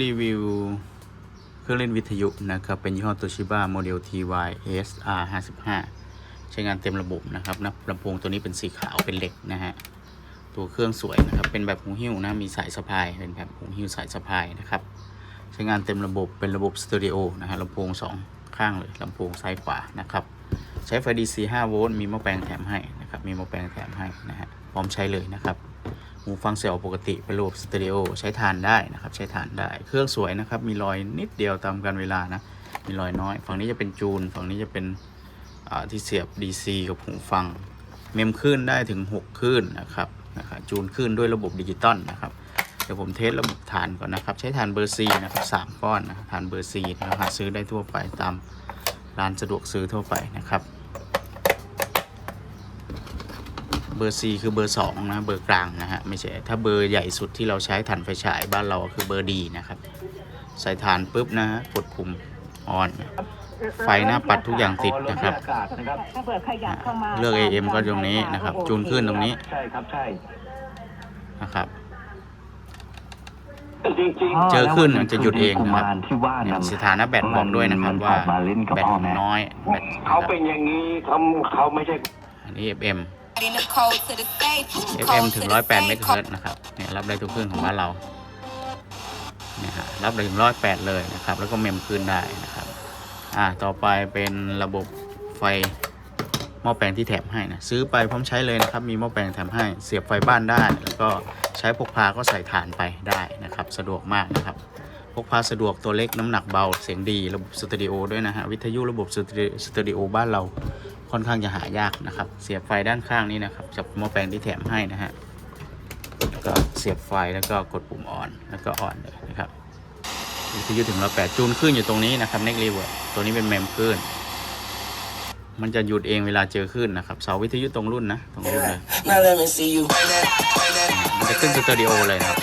รีวิวเครื่องเล่นวิทยุนะครับ เป็นยี่ห้อ Toshiba โมเดล TY SR 55ใช้งานเต็มระบบนะครับนะลำโพงตัวนี้เป็นสีขาวเป็นเหล็กนะฮะ ตัวเครื่องสวยนะครับ เป็นแบบหูหิ้วนะ มีสายสะพาย เป็นแบบหูหิ้วสายสะพายนะครับ ใช้งานเต็มระบบ เป็นระบบสตูดิโอนะฮะลำโพงสองข้างเลยลำโพงซ้ายขวานะครับ ใช้ไฟ DC 5 โวลต์ มีหม้อแปลงแถมให้นะครับ มีหม้อแปลงแถมให้นะฮะ พร้อมใช้เลยนะครับ หูฟังเสียงปกติเป็นระบบสเตอริโอใช้ทานได้นะครับ ใช้ทานได้ เครื่องสวยนะครับ มีรอยนิดเดียวตามการเวลานะ มีรอยน้อย ฝั่งนี้จะเป็นจูน ฝั่งนี้จะเป็นที่เสียบ DC กับหูฟัง เมมคลื่นได้ถึง6คลื่นนะครับนะครับ จูนคลื่นด้วยระบบดิจิตอลนะครับ เดี๋ยวผมเทสระบบฐานก่อนนะครับ ใช้ฐานเบอร์ซีนะครับสามก้อนนะฐานเบอร์ซีนะครับหาซื้อได้ทั่วไปตามร้านสะดวกซื้อทั่วไปนะครับ เบอร์ C คือเบอร์ 2 นะ เบอร์กลางนะฮะ ไม่ใช่ ถ้าเบอร์ใหญ่สุดที่เราใช้ถ่านไฟฉายบ้านเราคือเบอร์ดีนะครับ ใส่ถ่านปุ๊บนะฮะ กดปุ่มออน ไฟหน้าปัดทุกอย่างติดนะครับ ถ้าเปิดขยับเข้ามาเลือก AM ก็ตรงนี้นะครับ จูนขึ้นตรงนี้ใช่ครับใช่นะครับจริงเจอขึ้นมันจะหยุดเองนะครับที่ว่าเนี่ยนั้นสถานะแบตบอกด้วยนะครับว่ามันออกมาเล่นกับแบตพ่อแม่น้อยแบตเขาเป็นอย่างนี้เขาเขาไม่ใช่อันนี้ FM FM ถึง108เมกะเฮิรตซ์นะครับเนี่ยรับได้ทุกเครื่องของบ้านเราเนี่ยฮะรับได้ถึง108เลยนะครับ แล้วก็เมมคืนได้นะครับอ่าต่อไปเป็นระบบไฟหม้อแปลงที่แถมให้นะซื้อไปพร้อมใช้เลยนะครับ มีหม้อแปลงแถมให้เสียบไฟบ้านได้ แล้วก็ใช้พกพาก็ใส่ถ่านไปได้นะครับ สะดวกมากนะครับพกพาสะดวกตัวเล็กน้ำหนักเบาเสียงดีระบบสตูดิโอด้วยนะฮะวิทยุระบบสตูดิโอบ้านเรา ค่อนข้างจะหายากนะครับ เสียบไฟด้านข้างนี้นะครับกับหม้อแปลงที่แถมให้นะฮะก็เสียบไฟแล้วก็กดปุ่มออนแล้วก็ออนเลยนะครับวิทยุถึงร้อยแปดจูนขึ้นอยู่ตรงนี้นะครับเน็กรีเวิร์ตัวนี้เป็นเมมขึ้น มันจะหยุดเองเวลาเจอขึ้นนะครับเสาวิทยุตรงรุ่นนะตรงรุ่นเลย Now let me see you. Wind that, wind that, มันจะขึ้นสตูดิโอเลยนะครับ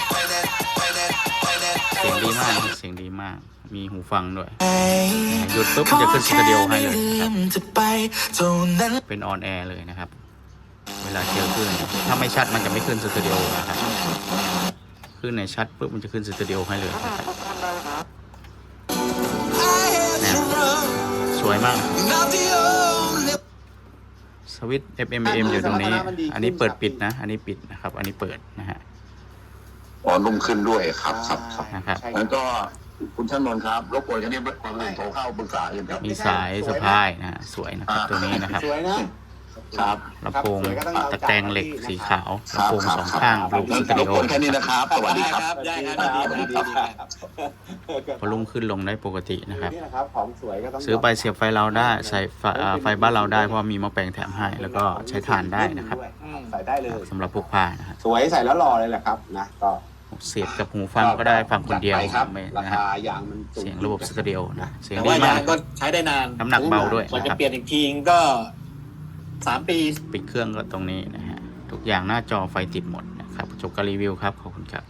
เสียงดีมากนะครับเสียงดีมาก มีหูฟังด้วยหยุดปุ๊บมันจะขึ้นสตูดิโอให้เลยนะครับจะไปเท่านั้นเป็นออนแอร์เลยนะครับ เวลาเจอขึ้น ถ้าไม่ชัดมันจะไม่ขึ้นสตูดิโอนะครับขึ้นในชัดปุ๊บมันจะขึ้นสตูดิโอให้เลยนะครับเนี่ยสวยมาก Not the only สวิตช์ FM AM อยู่ตรงนี้ อันนี้เปิดปิดนะ อันนี้ปิดนะครับ อันนี้เปิดนะฮะอ๋อนุ่มขึ้นด้วยครับครับครับนะครับงั้นก็ คุณท่านนนท์ครับรบกวนแค่นี้คนอื่นโทรเข้าปรึกษากันครับมีสายสะพายนะฮะสวยนะครับตัวนี้นะครับสวยนะครับลำโพงตะแกรงเหล็กสีขาวครัลำบโพงครับสองครับข้างงั้รูนปสตูรดิบโอกวนแค่นี้นะครับสวัสดีครับ ได้ครับดีดีดีดีพอลุ่มขึ้นลงได้ปกตินะครับ นี่นะครับของสวยก็ต้องซื้อไปเสียบไฟเราได้ใส่ไฟอ่าไฟบ้านเราได้เพราะว่ามีหม้อแปลงแถมให้ แล้วก็ใช้ถ่านได้นะครับ ใส่ได้เลยสำหรับพกพานะครับ สวยใส่แล้วหล่อเลยแหละครับนะก็ เสียบกับหูฟังก็ได้ฟังคนเดียวจัไปครับไม่รานะฮะคายางมันเสียงระบบสตูดิโอนะเสียงแต่ดีว่ามากยางก็ใช้ได้นานน้ำหนักเบาด้วยกว่านะจะครับ เปลี่ยนอีกทีก็สามปี ปิดเครื่องก็ตรงนี้นะฮะ ทุกอย่างหน้าจอไฟติดหมดนะครับจบการรีวิวครับ ขอบคุณครับ